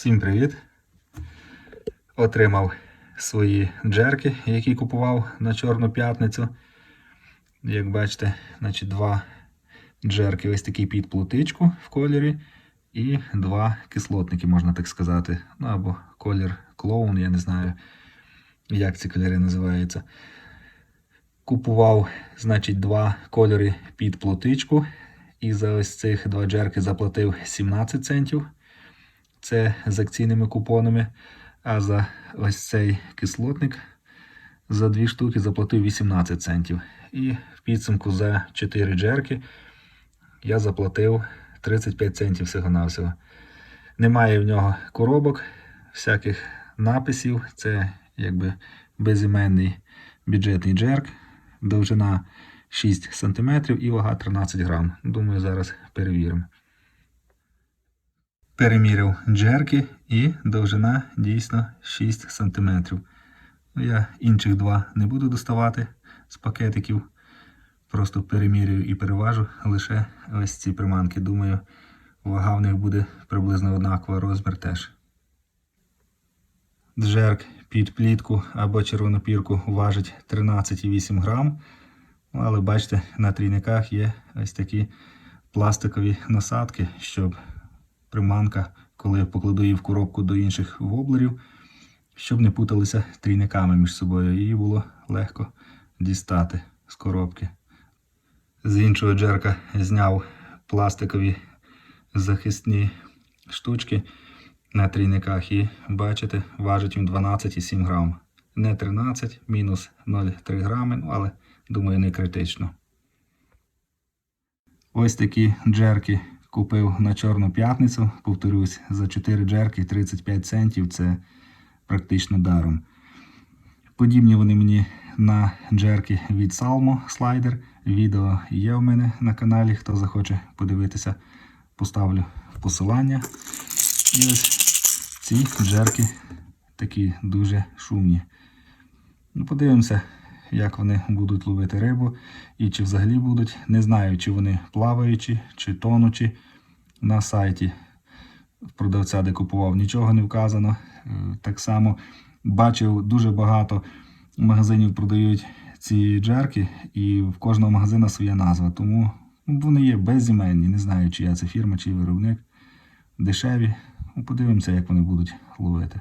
Всім привіт! Отримав свої джерки, які купував на Чорну п'ятницю. Як бачите, значить, два джерки, ось такі під плутичку в кольорі, і два кислотники, можна так сказати. Ну або колір клоун, я не знаю, як ці кольори називаються. Купував, значить, два кольори під плутичку. І за ось цих два джерки заплатив 17 центів. Це з акційними купонами. А за ось цей кислотник за дві штуки заплатив 18 центів. І в підсумку за 4 джерки я заплатив 35 центів всього-навсього. Немає в нього коробок, всяких написів. Це якби безіменний бюджетний джерк. Довжина 6 см і вага 13 грам. Думаю, зараз перевіримо. Переміряв джерки і довжина дійсно 6 см. Ну, Я інших два не буду доставати з пакетиків. Просто перемірюю і переважу лише ось ці приманки. Думаю, вага в них буде приблизно однакова, розмір теж. Джерк під плітку або червону пірку важить 13,8 грам. Ну, Але бачите, на трійниках є ось такі пластикові насадки, щоб приманка, коли я покладу її в коробку до інших воблерів, щоб не путалися трійниками між собою. Її було легко дістати з коробки. З іншого джерка зняв пластикові захисні штучки на трійниках і бачите, важить він 12,7 грам. Не 13, мінус 0,3 грами, ну, але думаю, не критично. Ось такі джерки купив на Чорну п'ятницю. Повторюсь, за 4 джерки 35 центів це практично даром. Подібні вони мені на джерки від Salmo слайдер. Відео є у мене на каналі. Хто захоче подивитися, поставлю посилання. І ось ці джерки такі дуже шумні. Ну, Подивимося, як вони будуть ловити рибу і чи взагалі будуть. Не знаю, чи вони плаваючі, чи тонучі. На сайті продавця, де купував, нічого не вказано. Е, Так само бачив дуже багато магазинів продають ці джерки, і в кожного магазина своя назва. Тому ну, вони є безіменні. Не знаю, чия це фірма, чий виробник. Дешеві. Ну, Подивимося, як вони будуть ловити.